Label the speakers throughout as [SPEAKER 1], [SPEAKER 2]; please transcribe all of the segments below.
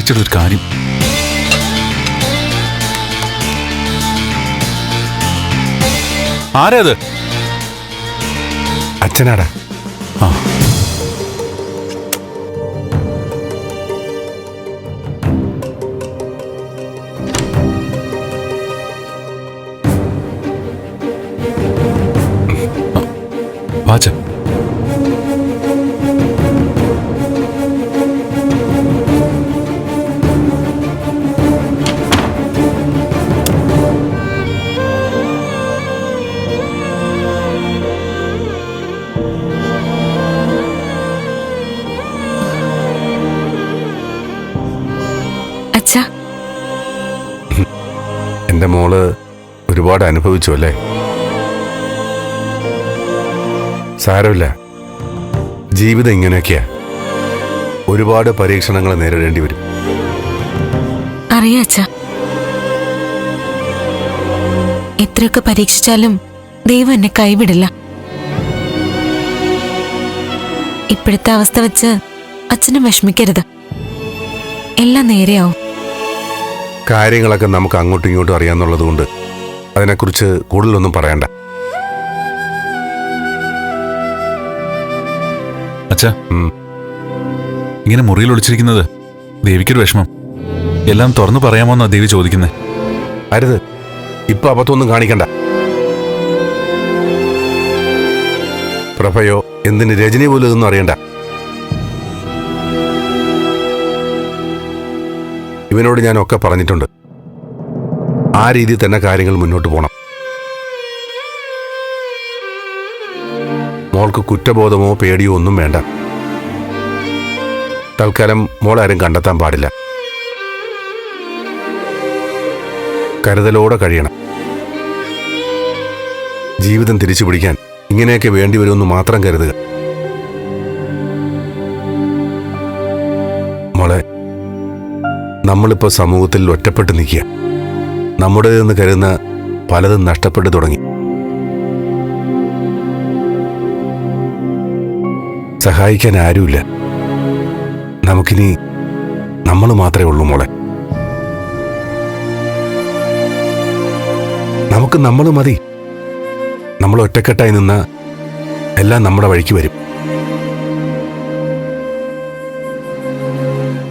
[SPEAKER 1] ചേച്ചിയുടെ കാര്യം. ആരേത്?
[SPEAKER 2] അച്ഛനാടാ.
[SPEAKER 1] ആ. വാച്ച
[SPEAKER 2] എന്റെ മോൾ ഒരുപാട് അനുഭവിച്ചു അല്ലേ? സാരമില്ല. ജീവിതം ഇങ്ങനെയൊക്കെയാ. ഒരുപാട് പരീക്ഷണങ്ങൾ നേരിടേണ്ടി വരും.
[SPEAKER 3] അറിയാച്ച എത്രയൊക്കെ പരീക്ഷിച്ചാലും ദൈവം എന്നെ കൈവിടില്ല. ഇപ്പോഴത്തെ അവസ്ഥ വെച്ച് അച്ഛനും വിഷമിക്കരുത്. എല്ലാം നേരെയാവും.
[SPEAKER 2] കാര്യങ്ങളൊക്കെ നമുക്ക് അങ്ങോട്ടും ഇങ്ങോട്ടും അറിയാമെന്നുള്ളത് കൊണ്ട് അതിനെക്കുറിച്ച് കൂടുതലൊന്നും പറയണ്ട.
[SPEAKER 1] അച്ഛാ. ഇങ്ങനെ മുറിയിൽ ഒളിച്ചിരിക്കുന്നത് ദേവിക്കൊരു വിഷമം. എല്ലാം തുറന്നു പറയാമോന്നാ ദേവി ചോദിക്കുന്നത്
[SPEAKER 2] അരുത്. ഇപ്പൊ അബദ്ധമൊന്നും കാണിക്കണ്ട. പ്രഭയോ എന്തിന് രജനി പോലും ഇതൊന്നും അറിയണ്ട. ഇവനോട് ഞാൻ ഒക്കെ പറഞ്ഞിട്ടുണ്ട്. ആ രീതിയിൽ തന്നെ കാര്യങ്ങൾ മുന്നോട്ട് പോകണം മോൾക്ക് കുറ്റബോധമോ പേടിയോ ഒന്നും വേണ്ട. തൽക്കാലം മോളാരും കണ്ടെത്താൻ പാടില്ല. കരുതലോടെ കഴിയണം. ജീവിതം തിരിച്ചു പിടിക്കാൻ ഇങ്ങനെയൊക്കെ വേണ്ടിവരുമെന്ന് മാത്രം കരുതുക. നമ്മളിപ്പോ സമൂഹത്തിൽ ഒറ്റപ്പെട്ട് നിൽക്കുക. നമ്മുടേതെന്ന് കരുതുന്ന പലതും നഷ്ടപ്പെട്ടു തുടങ്ങി. സഹായിക്കാൻ ആരുമില്ല. നമുക്കിനി നമ്മൾ മാത്രമേ ഉള്ളൂ മോളെ. നമുക്ക് നമ്മൾ മതി. നമ്മൾ ഒറ്റക്കെട്ടായി നിന്ന എല്ലാം നമ്മുടെ വഴിക്ക് വരും.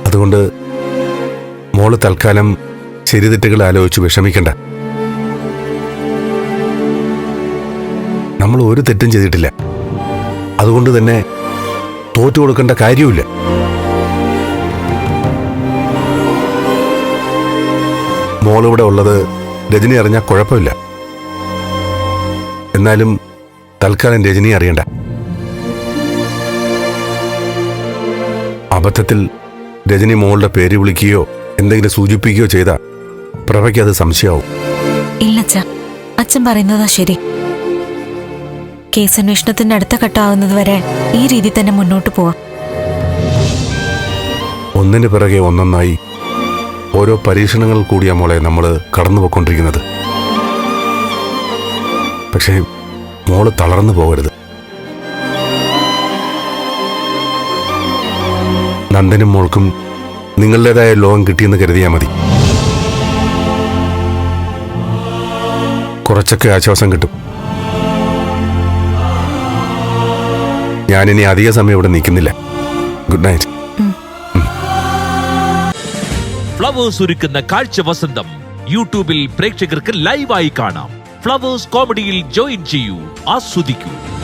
[SPEAKER 2] അതുകൊണ്ട് മോൾ തൽക്കാലം ശരിതെറ്റുകൾ ആലോചിച്ച് വിഷമിക്കണ്ട. നമ്മൾ ഒരു തെറ്റും ചെയ്തിട്ടില്ല. അതുകൊണ്ട് തന്നെ തോറ്റു കൊടുക്കേണ്ട കാര്യമില്ല മോളിവിടെ ഉള്ളത് രജനി അറിഞ്ഞാൽ കുഴപ്പമില്ല. എന്നാലും തൽക്കാലം രജനി അറിയണ്ട. അബദ്ധത്തിൽ രജനി മോളുടെ പേര് വിളിക്കുകയോ എന്തെങ്കിലും സൂചിപ്പിക്കുകയോ ചെയ്താ പ്രഭയ്ക്ക് അത് സംശയമാവും.
[SPEAKER 3] ഇല്ലച്ച അച്ഛൻ പറയുന്നതാ ശരി. കേസ് അന്വേഷണത്തിന്റെ അടുത്ത ഘട്ടമാവുന്നത് വരെ ഈ രീതി തന്നെ മുന്നോട്ട് പോവാം.
[SPEAKER 2] ഒന്നിന് പിറകെ ഒന്നൊന്നായി ഓരോ പരീക്ഷണങ്ങൾ കൂടിയാ മോളെ നമ്മൾ കടന്നുപോയിക്കൊണ്ടിരിക്കുന്നത്. പക്ഷേ മോൾ തളർന്നു പോകരുത്. നന്ദനും മോൾക്കും നിങ്ങളുടേതായ ലോകം കിട്ടിയെന്ന് കരുതിയാൽ മതി. കുറച്ചൊക്കെ ആശ്വാസം കിട്ടും. ഞാനിനി അധിക സമയം ഇവിടെ നിൽക്കുന്നില്ല. Good night.
[SPEAKER 4] ഫ്ലവേഴ്സ് ഒരുക്കുന്ന കാഴ്ച വസന്തം യൂട്യൂബിൽ പ്രേക്ഷകർക്ക് ലൈവായി കാണാം. ഫ്ലവേഴ്സ് കോമഡിയിൽ ജോയിൻ ചെയ്യൂ ആസ്വദിക്കൂ.